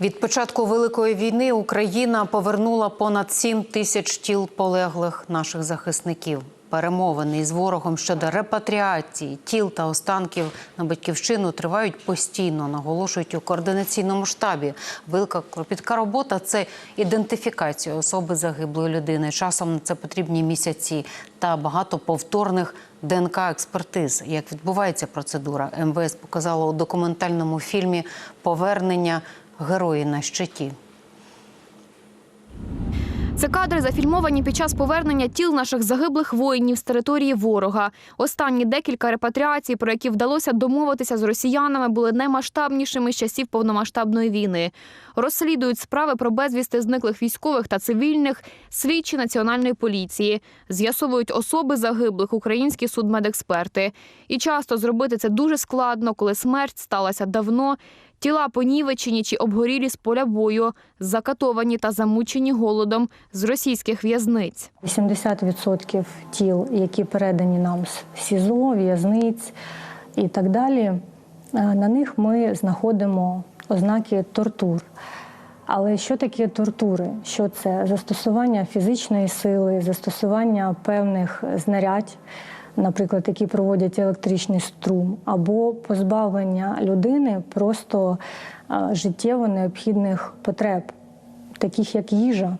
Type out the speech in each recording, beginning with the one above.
Від початку великої війни Україна повернула понад 7 тисяч тіл полеглих наших захисників. Перемовини із ворогом щодо репатріації тіл та останків на батьківщину тривають постійно, наголошують у координаційному штабі. Велика кропітка робота це ідентифікація особи загиблої людини. Часом на це потрібні місяці та багато повторних ДНК експертиз. Як відбувається процедура? МВС показало у документальному фільмі Повернення герої на щиті. Це кадри зафільмовані під час повернення тіл наших загиблих воїнів з території ворога. Останні декілька репатріацій, про які вдалося домовитися з росіянами, були наймасштабнішими з часів повномасштабної війни. Розслідують справи про безвісти зниклих військових та цивільних, слідчі національної поліції, з'ясовують особи загиблих українські судмедексперти. І часто зробити це дуже складно, коли смерть сталася давно. Тіла понівечені чи обгорілі з поля бою, закатовані та замучені голодом з російських в'язниць. 80% тіл, які передані нам з СІЗО, в'язниць і так далі, е, на них ми знаходимо ознаки тортур. Але що таке тортури? Що це застосування фізичної сили, застосування певних знарядь, наприклад, які проводять електричний струм, або позбавлення людини просто е, життєво необхідних потреб, таких як їжа,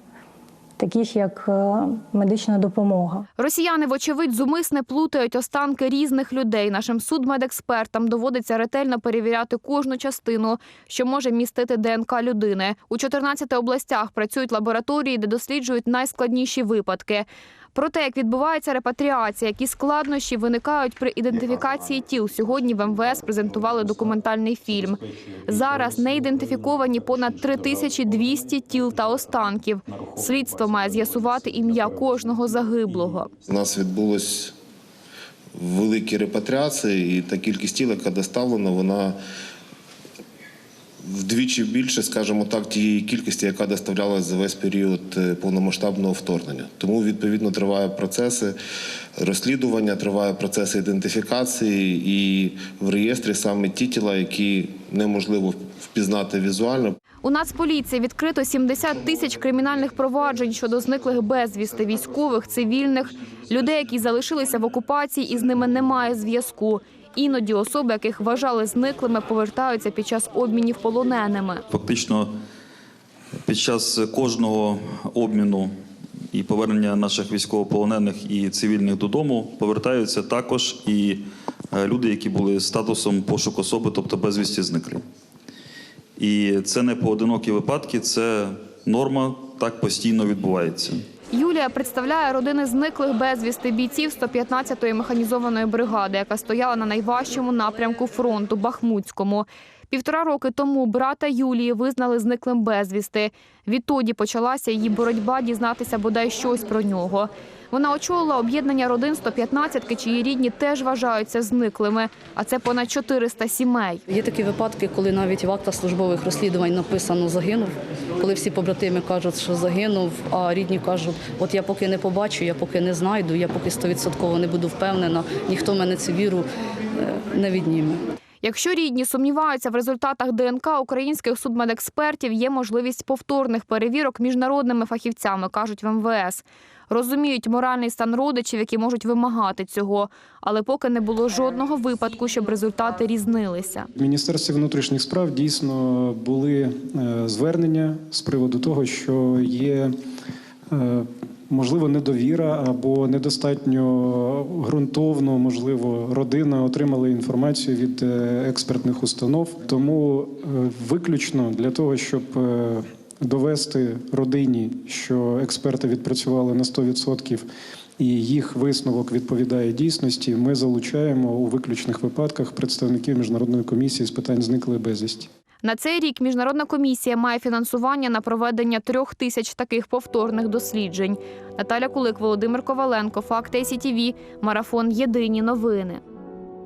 таких як е, медична допомога. Росіяни, вочевидь, зумисне плутають останки різних людей. Нашим судмедекспертам доводиться ретельно перевіряти кожну частину, що може містити ДНК людини. У 14 областях працюють лабораторії, де досліджують найскладніші випадки. Про те, як відбувається репатріація, які складнощі виникають при ідентифікації тіл, сьогодні в МВС презентували документальний фільм. Зараз не ідентифіковані понад 3200 тіл та останків. Слідство має з'ясувати ім'я кожного загиблого. У нас відбулось великі репатріації, і та кількість тіл, яка доставлена, вона вдвічі більше, скажімо так, тієї кількості, яка доставлялася за весь період е, повномасштабного вторгнення. Тому відповідно тривають процеси розслідування, тривають процеси ідентифікації, і в реєстрі саме ті тіла, які неможливо впізнати візуально. У Нацполіції відкрито 70 тисяч кримінальних проваджень щодо зниклих безвісти військових, цивільних, людей, які залишилися в окупації і з ними немає зв'язку. Іноді особи, яких вважали зниклими, повертаються під час обмінів полоненими. Фактично під час кожного обміну і повернення наших військовополонених і цивільних додому повертаються також і е, люди, які були статусом пошук особи, тобто безвісті зниклі. І це не поодинокі випадки, це норма, так постійно відбувається. Юлія представляє родини зниклих безвісти бійців 115-ї механізованої бригади, яка стояла на найважчому напрямку фронту Бахмутському. Півтора роки тому брата Юлії визнали зниклим безвісти. Відтоді почалася її боротьба дізнатися бодай щось про нього. Вона очолила об'єднання родин 115-ки, чиї рідні теж вважаються зниклими, а це понад 400 сімей. Є такі випадки, коли навіть в актах службових розслідувань написано загинув, коли всі побратими кажуть, що загинув, а рідні кажуть, от я поки не побачу, я поки не знайду, я поки стовідсотково не буду впевнена, ніхто мене цю віру е, не відніме. Якщо рідні сумніваються в результатах ДНК українських судмедекспертів, є можливість повторних перевірок міжнародними фахівцями, кажуть в МВС. Розуміють моральний стан родичів, які можуть вимагати цього, але поки не було жодного випадку, щоб результати різнилися. В Міністерстві внутрішніх справ дійсно були е, звернення з приводу того, що є е, можливо недовіра або недостатньо ґрунтовно, можливо, родина отримала інформацію від е, експертних установ. Тому е, виключно для того, щоб е, довести родині, що експерти відпрацювали на 100%, і їх висновок відповідає дійсності. Ми залучаємо у виключних випадках представників міжнародної комісії з питань зниклої безвісті. На цей рік міжнародна комісія має фінансування на проведення трьох тисяч таких повторних досліджень. Наталя Кулик, Володимир Коваленко, Факти СІТІВІ, Марафон Єдині новини.